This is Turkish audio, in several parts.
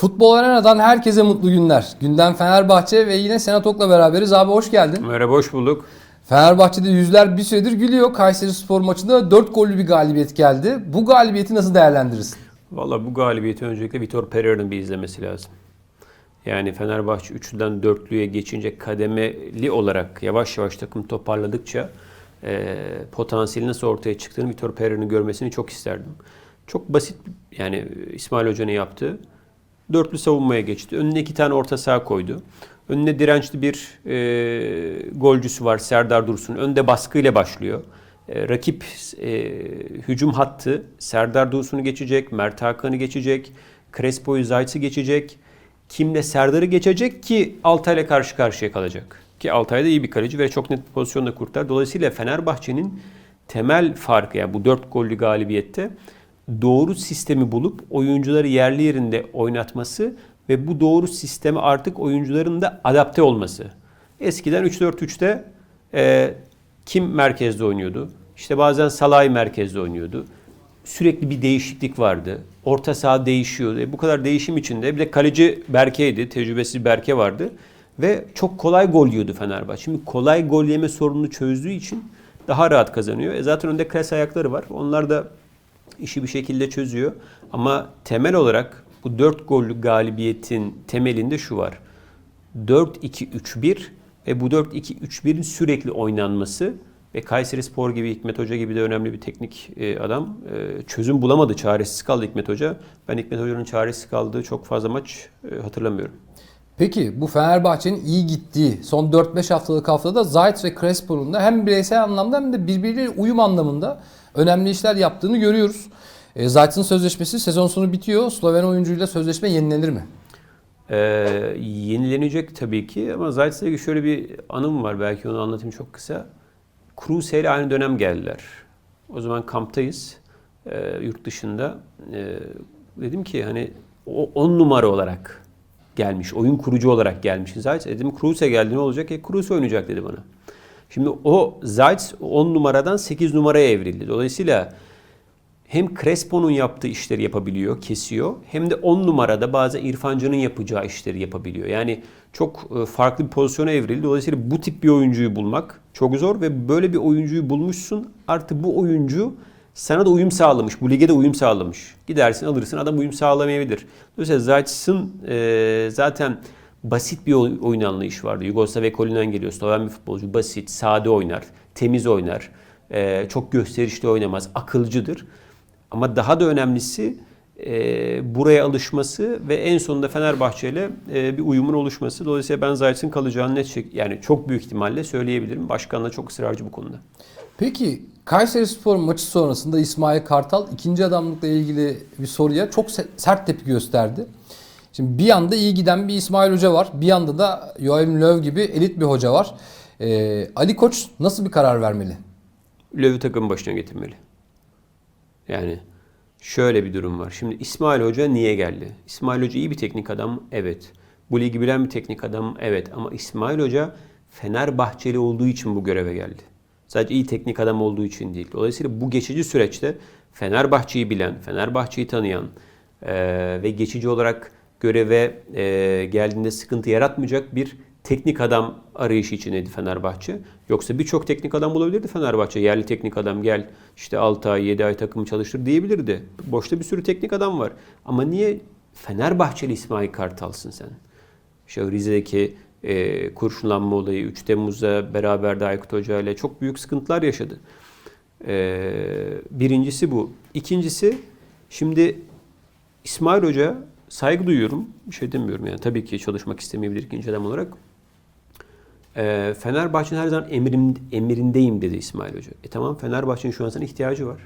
Futbol Arena'dan herkese mutlu günler. Gündem Fenerbahçe ve yine Senat Ok'la beraberiz. Abi hoş geldin. Merhaba hoş bulduk. Fenerbahçe'de yüzler bir süredir gülüyor. Kayseri Spor maçında 4 gollü bir galibiyet geldi. Bu galibiyeti nasıl değerlendirirsin? Valla bu galibiyeti öncelikle Vitor Pereira'nın bir izlemesi lazım. Yani Fenerbahçe üçlüden dörtlüye geçince kademeli olarak yavaş yavaş takım toparladıkça e, potansiyeli nasıl ortaya çıktığını Vitor Pereira'nın görmesini çok isterdim. Çok basit yani İsmail Hoca'nın yaptığı dörtlü savunmaya geçti. Önüne iki tane orta saha koydu. Önüne dirençli bir e, golcüsü var Serdar Dursun. Önde baskıyla başlıyor. E, rakip e, hücum hattı Serdar Dursun'u geçecek, Mert Hakan'ı geçecek, Crespo'yu Zayt'ı geçecek. Kimle Serdar'ı geçecek ki Altay'la karşı karşıya kalacak. Ki Altay da iyi bir kaleci ve çok net bir pozisyonda kurtar. Dolayısıyla Fenerbahçe'nin temel farkı yani bu 4 gollü galibiyette doğru sistemi bulup oyuncuları yerli yerinde oynatması ve bu doğru sisteme artık oyuncuların da adapte olması. Eskiden 3-4-3'te e, kim merkezde oynuyordu? İşte bazen Salay merkezde oynuyordu. Sürekli bir değişiklik vardı. Orta saha değişiyordu. E, bu kadar değişim içinde bir de kaleci Berke'ydi. Tecrübesiz Berke vardı. Ve çok kolay gol yiyordu Fenerbahçe. Şimdi kolay gol yeme sorununu çözdüğü için daha rahat kazanıyor. E zaten önde klas ayakları var. Onlar da işi bir şekilde çözüyor. Ama temel olarak bu 4 gollü galibiyetin temelinde şu var. 4-2-3-1 ve bu 4-2-3-1'in sürekli oynanması ve Kayseri Spor gibi Hikmet Hoca gibi de önemli bir teknik e, adam e, çözüm bulamadı. Çaresiz kaldı Hikmet Hoca. Ben Hikmet Hoca'nın çaresiz kaldığı çok fazla maç e, hatırlamıyorum. Peki bu Fenerbahçe'nin iyi gittiği son 4-5 haftalık haftada Zayt ve Crespo'nun da hem bireysel anlamda hem de birbiriyle uyum anlamında önemli işler yaptığını görüyoruz. E, Zayt'ın sözleşmesi sezon sonu bitiyor. Sloven oyuncuyla sözleşme yenilenir mi? Ee, yenilenecek tabii ki ama Zayt'la ilgili şöyle bir anım var belki onu anlatayım çok kısa. Kruse ile aynı dönem geldiler. O zaman kamptayız e, yurt dışında. E, dedim ki hani o 10 numara olarak gelmiş, oyun kurucu olarak gelmiş Zayt. Dedim Kruse geldi ne olacak? E Kruse oynayacak dedi bana. Şimdi o Zayt 10 numaradan 8 numaraya evrildi. Dolayısıyla hem Crespo'nun yaptığı işleri yapabiliyor, kesiyor. Hem de 10 numarada bazı İrfancan'ın yapacağı işleri yapabiliyor. Yani çok e, farklı bir pozisyona evrildi. Dolayısıyla bu tip bir oyuncuyu bulmak çok zor ve böyle bir oyuncuyu bulmuşsun. Artık bu oyuncu sana da uyum sağlamış. Bu lige de uyum sağlamış. Gidersin alırsın adam uyum sağlamayabilir. Dolayısıyla Zayt'sın e, zaten basit bir oy- oyun anlayışı vardı. Yugoslav ekolünden geliyor. Sloven bir futbolcu. Basit, sade oynar, temiz oynar. e, çok gösterişli oynamaz, akılcıdır. Ama daha da önemlisi e, buraya alışması ve en sonunda Fenerbahçe ile e, bir uyumun oluşması. Dolayısıyla ben Zayt'ın kalacağını net şek- yani çok büyük ihtimalle söyleyebilirim. Başkan da çok ısrarcı bu konuda. Peki Kayseri Spor maçı sonrasında İsmail Kartal ikinci adamlıkla ilgili bir soruya çok se- sert tepki gösterdi. Şimdi bir yanda iyi giden bir İsmail Hoca var. Bir yanda da Joachim Löw gibi elit bir hoca var. Ee, Ali Koç nasıl bir karar vermeli? Löw'ü takım başına getirmeli. Yani şöyle bir durum var. Şimdi İsmail Hoca niye geldi? İsmail Hoca iyi bir teknik adam, evet. Bu ligi bilen bir teknik adam, evet. Ama İsmail Hoca Fenerbahçeli olduğu için bu göreve geldi. Sadece iyi teknik adam olduğu için değil. Dolayısıyla bu geçici süreçte Fenerbahçe'yi bilen, Fenerbahçe'yi tanıyan eee, ve geçici olarak göreve eee, geldiğinde sıkıntı yaratmayacak bir teknik adam arayışı içindeydi Fenerbahçe. Yoksa birçok teknik adam bulabilirdi Fenerbahçe. Yerli teknik adam gel işte 6 ay 7 ay takımı çalıştır diyebilirdi. Boşta bir sürü teknik adam var. Ama niye Fenerbahçeli İsmail Kartal'sın sen? İşte Rize'deki e, kurşunlanma olayı 3 Temmuz'da beraber de Aykut Hoca ile çok büyük sıkıntılar yaşadı. E, birincisi bu. İkincisi şimdi İsmail Hoca saygı duyuyorum. Bir şey demiyorum yani. Tabii ki çalışmak istemeyebilir ikinci adam olarak. E, Fenerbahçe'nin her zaman emrim, emrindeyim dedi İsmail Hoca. E tamam Fenerbahçe'nin şu an sana ihtiyacı var.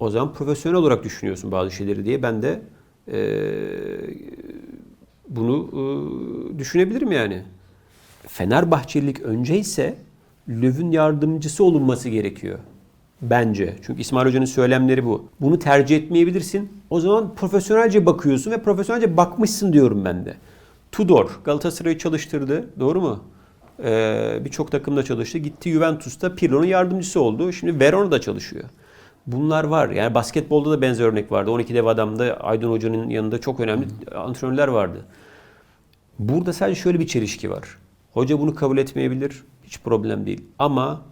O zaman profesyonel olarak düşünüyorsun bazı şeyleri diye ben de e, bunu e, düşünebilirim yani. Fenerbahçelilik önce ise Löw'ün yardımcısı olunması gerekiyor. Bence. Çünkü İsmail Hoca'nın söylemleri bu. Bunu tercih etmeyebilirsin. O zaman profesyonelce bakıyorsun ve profesyonelce bakmışsın diyorum ben de. Tudor Galatasaray'ı çalıştırdı. Doğru mu? Ee, Birçok takımda çalıştı. Gitti Juventus'ta Pirlo'nun yardımcısı oldu. Şimdi Verona'da çalışıyor. Bunlar var. Yani basketbolda da benzer örnek vardı. 12 dev adamda Aydın Hoca'nın yanında çok önemli antrenörler vardı. Burada sadece şöyle bir çelişki var. Hoca bunu kabul etmeyebilir. Hiç problem değil. Ama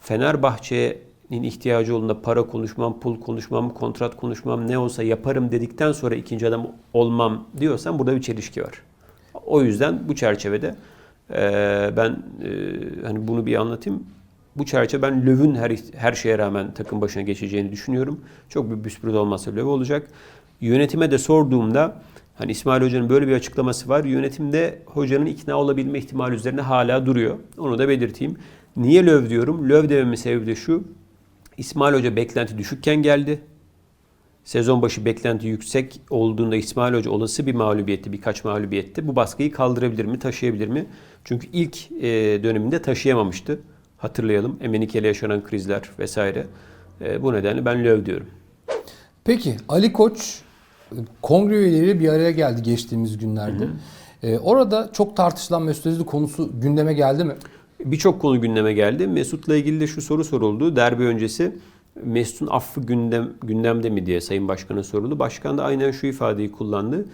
Fenerbahçe'nin ihtiyacı olduğunda para konuşmam, pul konuşmam, kontrat konuşmam ne olsa yaparım dedikten sonra ikinci adam olmam diyorsan burada bir çelişki var. O yüzden bu çerçevede eee, ben eee, hani bunu bir anlatayım. Bu çerçeve ben Löw'ün her her şeye rağmen takım başına geçeceğini düşünüyorum. Çok bir büsbürüt olmazsa Löw olacak. Yönetime de sorduğumda hani İsmail Hoca'nın böyle bir açıklaması var. Yönetimde hocanın ikna olabilme ihtimali üzerine hala duruyor. Onu da belirteyim. Niye Löw diyorum? Löw dememin sebebi de şu. İsmail Hoca beklenti düşükken geldi. Sezon başı beklenti yüksek olduğunda İsmail Hoca olası bir mağlubiyette, birkaç mağlubiyette bu baskıyı kaldırabilir mi, taşıyabilir mi? Çünkü ilk e, döneminde taşıyamamıştı. Hatırlayalım. Emenike ile yaşanan krizler vesaire. E, bu nedenle ben Löw diyorum. Peki Ali Koç e, kongre üyeleri bir araya geldi geçtiğimiz günlerde. E, orada çok tartışılan Özil konusu gündeme geldi mi? Birçok konu gündeme geldi. Mesut'la ilgili de şu soru soruldu. Derbi öncesi Mesut'un affı gündem gündemde mi diye Sayın Başkan'a soruldu. Başkan da aynen şu ifadeyi kullandı.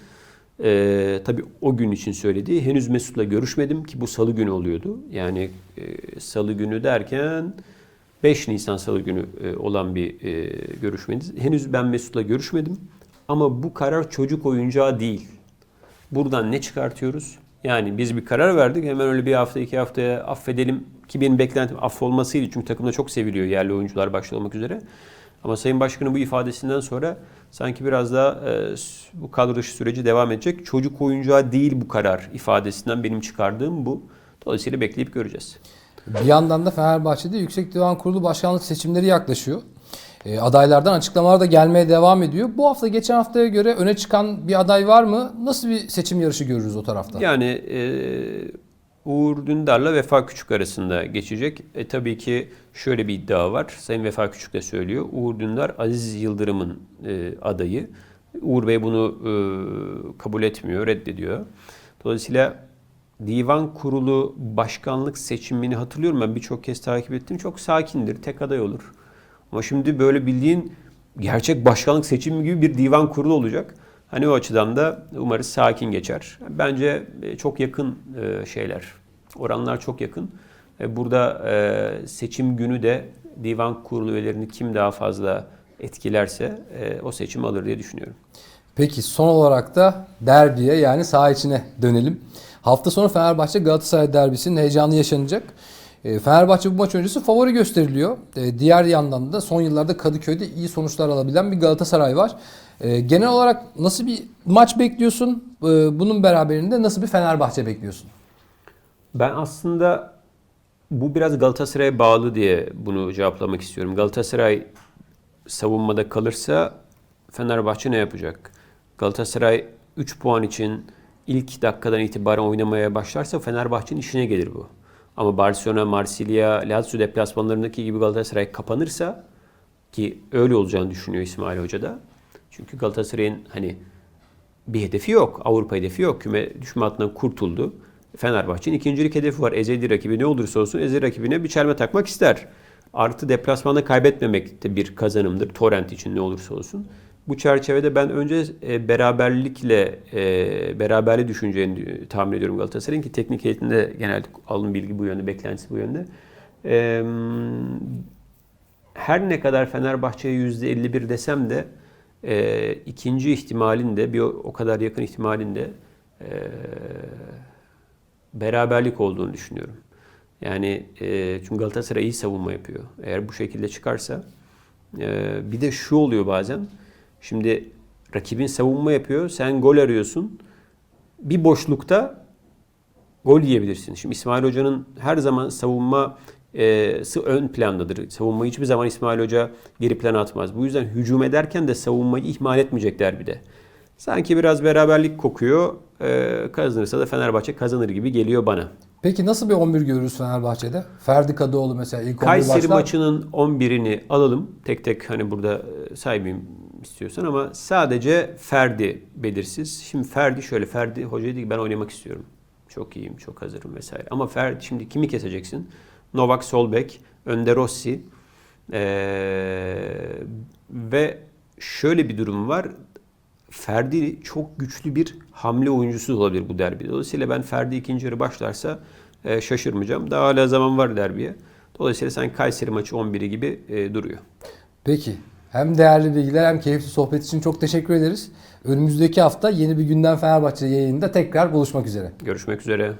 Ee, tabii o gün için söyledi. Henüz Mesut'la görüşmedim ki bu salı günü oluyordu. Yani e, salı günü derken 5 Nisan salı günü e, olan bir e, görüşmeniz. Henüz ben Mesut'la görüşmedim. Ama bu karar çocuk oyuncağı değil. Buradan ne çıkartıyoruz? Yani biz bir karar verdik. Hemen öyle bir hafta iki haftaya affedelim ki benim beklentim affolmasıydı. Çünkü takımda çok seviliyor yerli oyuncular başta olmak üzere. Ama Sayın Başkan'ın bu ifadesinden sonra sanki biraz daha e, bu kadro dışı süreci devam edecek. Çocuk oyuncağı değil bu karar ifadesinden benim çıkardığım bu. Dolayısıyla bekleyip göreceğiz. Bir yandan da Fenerbahçe'de Yüksek Divan Kurulu başkanlık seçimleri yaklaşıyor. E, adaylardan açıklamalar da gelmeye devam ediyor. Bu hafta geçen haftaya göre öne çıkan bir aday var mı? Nasıl bir seçim yarışı görürüz o tarafta? Yani e, Uğur Dündar'la Vefa Küçük arasında geçecek. E, tabii ki şöyle bir iddia var. Sayın Vefa Küçük de söylüyor. Uğur Dündar Aziz Yıldırım'ın e, adayı. Uğur Bey bunu e, kabul etmiyor, reddediyor. Dolayısıyla Divan Kurulu başkanlık seçimini hatırlıyorum ben birçok kez takip ettim. Çok sakindir, tek aday olur. Ama şimdi böyle bildiğin gerçek başkanlık seçimi gibi bir divan kurulu olacak. Hani o açıdan da umarız sakin geçer. Bence e, çok yakın e, şeyler. Oranlar çok yakın. E, Burada seçim günü de divan kurulu üyelerini kim daha fazla etkilerse o seçimi alır diye düşünüyorum. Peki son olarak da derbiye yani saha içine dönelim. Hafta sonu Fenerbahçe Galatasaray derbisinin heyecanı yaşanacak. E, Fenerbahçe bu maç öncesi favori gösteriliyor. E, Diğer yandan da son yıllarda Kadıköy'de iyi sonuçlar alabilen bir Galatasaray var. E, Genel olarak nasıl bir maç bekliyorsun? Bunun beraberinde nasıl bir Fenerbahçe bekliyorsun? Ben aslında bu biraz Galatasaray'a bağlı diye bunu cevaplamak istiyorum. Galatasaray savunmada kalırsa Fenerbahçe ne yapacak? Galatasaray 3 puan için ilk dakikadan itibaren oynamaya başlarsa Fenerbahçe'nin işine gelir bu. Ama Barcelona, Marsilya, Lazio deplasmanlarındaki gibi Galatasaray kapanırsa ki öyle olacağını düşünüyor İsmail Hoca da. Çünkü Galatasaray'ın hani bir hedefi yok. Avrupa hedefi yok. Küme düşme hattından kurtuldu. Fenerbahçe'nin ikincilik hedefi var. Ezeli rakibi ne olursa olsun ezeli rakibine bir çelme takmak ister. Artı deplasmanda kaybetmemek de bir kazanımdır. Torrent için ne olursa olsun. Bu çerçevede ben önce e, beraberlikle e, beraberliği düşüneceğini tahmin ediyorum Galatasaray'ın ki teknik heyetinde genelde alın bilgi bu yönde, beklentisi bu yönde. Her ne kadar Fenerbahçe'ye %51 desem de e, ikinci ihtimalin de bir o kadar yakın ihtimalin de e, beraberlik olduğunu düşünüyorum. Yani çünkü Galatasaray iyi savunma yapıyor. Eğer bu şekilde çıkarsa bir de şu oluyor bazen. Şimdi rakibin savunma yapıyor. Sen gol arıyorsun. Bir boşlukta gol yiyebilirsin. Şimdi İsmail Hoca'nın her zaman savunması ön plandadır. Savunmayı hiçbir zaman İsmail Hoca geri plana atmaz. Bu yüzden hücum ederken de savunmayı ihmal etmeyecekler bir de. Sanki biraz beraberlik kokuyor. E, kazanırsa da Fenerbahçe kazanır gibi geliyor bana. Peki nasıl bir 11 görürüz Fenerbahçe'de? Ferdi Kadıoğlu mesela ilk 11 Kayseri başlar. maçının 11'ini alalım. Tek tek hani burada e, saymayayım istiyorsan ama sadece Ferdi belirsiz. Şimdi Ferdi şöyle Ferdi hoca dedi ki ben oynamak istiyorum. Çok iyiyim, çok hazırım vesaire. Ama Ferdi şimdi kimi keseceksin? Novak Solbek, Önde Rossi, Ee, ve şöyle bir durum var. Ferdi çok güçlü bir hamle oyuncusu olabilir bu derbide. Dolayısıyla ben Ferdi ikinci yarı başlarsa e, şaşırmayacağım. Daha hala zaman var derbiye. Dolayısıyla sanki Kayseri maçı 11'i gibi e, duruyor. Peki. Hem değerli bilgiler hem keyifli sohbet için çok teşekkür ederiz. Önümüzdeki hafta yeni bir günden Fenerbahçe yayınında tekrar buluşmak üzere. Görüşmek üzere.